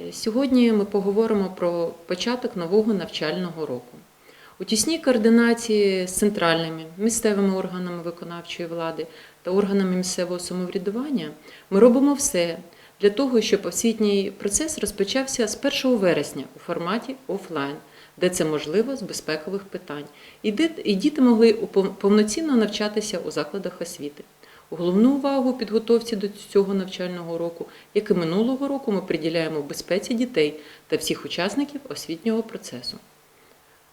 Е, Сьогодні ми поговоримо про початок нового навчального року. У тісній координації з центральними місцевими органами виконавчої влади та органами місцевого самоврядування ми робимо все для того, щоб освітній процес розпочався з 1 вересня у форматі офлайн, де це можливо з безпекових питань, і діти могли повноцінно навчатися у закладах освіти. Головну увагу у підготовці до цього навчального року, як і минулого року, ми приділяємо безпеці дітей та всіх учасників освітнього процесу.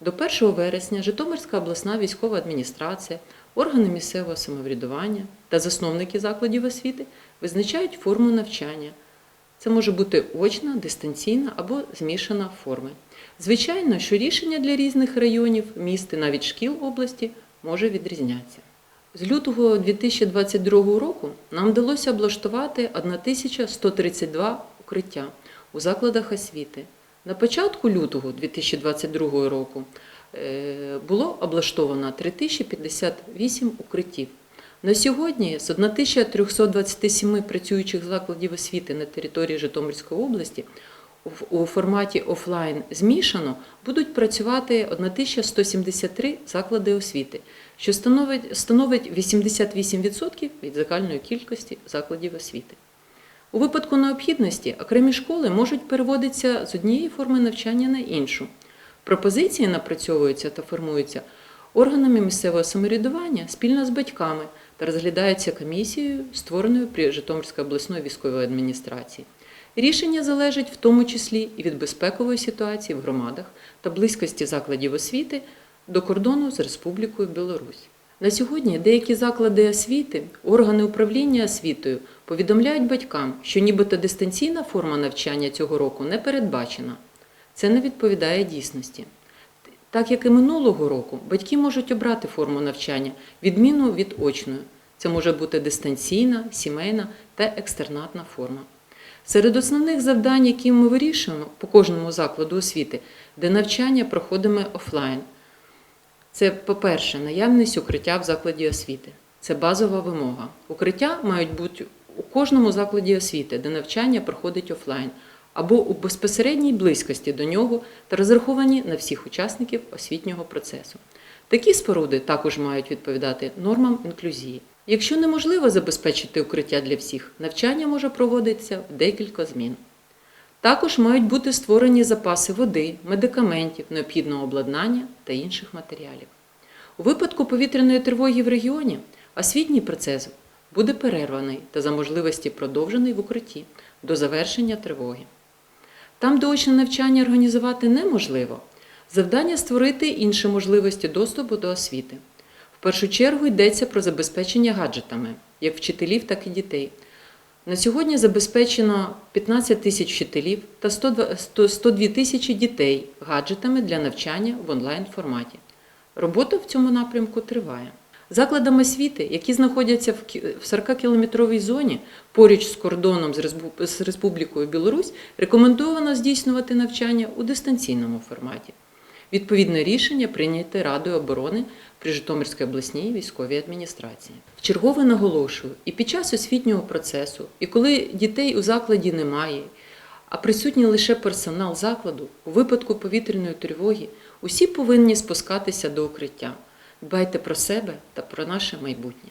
До 1 вересня Житомирська обласна військова адміністрація, органи місцевого самоврядування та засновники закладів освіти визначають форму навчання. Це може бути очна, дистанційна або змішана форми. Звичайно, що рішення для різних районів, міст і навіть шкіл області може відрізнятися. З лютого 2022 року нам вдалося облаштувати 1132 укриття у закладах освіти. На початку лютого 2022 року е, було облаштовано 3058 укриттів. На сьогодні з 1327 працюючих закладів освіти на території Житомирської області у форматі офлайн змішано будуть працювати 1173 заклади освіти, що становить, становить 88% від загальної кількості закладів освіти. У випадку необхідності окремі школи можуть переводитися з однієї форми навчання на іншу. Пропозиції напрацьовуються та формуються органами місцевого самоврядування спільно з батьками та розглядаються комісією, створеною при Житомирській обласної військової адміністрації. Рішення залежить в тому числі і від безпекової ситуації в громадах та близькості закладів освіти до кордону з Республікою Білорусь. На сьогодні деякі заклади освіти, органи управління освітою повідомляють батькам, що нібито дистанційна форма навчання цього року не передбачена. Це не відповідає дійсності. Так як і минулого року, батьки можуть обрати форму навчання, відміну від очної. Це може бути дистанційна, сімейна та екстернатна форма. Серед основних завдань, які ми вирішуємо по кожному закладу освіти, де навчання проходиме офлайн. Це, по-перше, наявність укриття в закладі освіти. Це базова вимога. Укриття мають бути у кожному закладі освіти, де навчання проходить офлайн, або у безпосередній близькості до нього та розраховані на всіх учасників освітнього процесу. Такі споруди також мають відповідати нормам інклюзії. Якщо неможливо забезпечити укриття для всіх, навчання може проводитися в декілька змін. Також мають бути створені запаси води, медикаментів, необхідного обладнання та інших матеріалів. У випадку повітряної тривоги в регіоні освітній процес буде перерваний та за можливості продовжений в укритті до завершення тривоги. Там, де очне навчання організувати неможливо, завдання створити інші можливості доступу до освіти. В першу чергу йдеться про забезпечення гаджетами, як вчителів, так і дітей. На сьогодні забезпечено 15 тисяч вчителів та 102 тисячі дітей гаджетами для навчання в онлайн форматі. Робота в цьому напрямку триває. Закладам освіти, які знаходяться в 40-кілометровій зоні поруч з кордоном з Республікою Білорусь, рекомендовано здійснювати навчання у дистанційному форматі. Відповідне рішення прийняте Радою оборони при Житомирській обласній військовій адміністрації. Вчергове наголошую, і під час освітнього процесу, і коли дітей у закладі немає, а присутній лише персонал закладу, у випадку повітряної тривоги, усі повинні спускатися до укриття. Дбайте про себе та про наше майбутнє.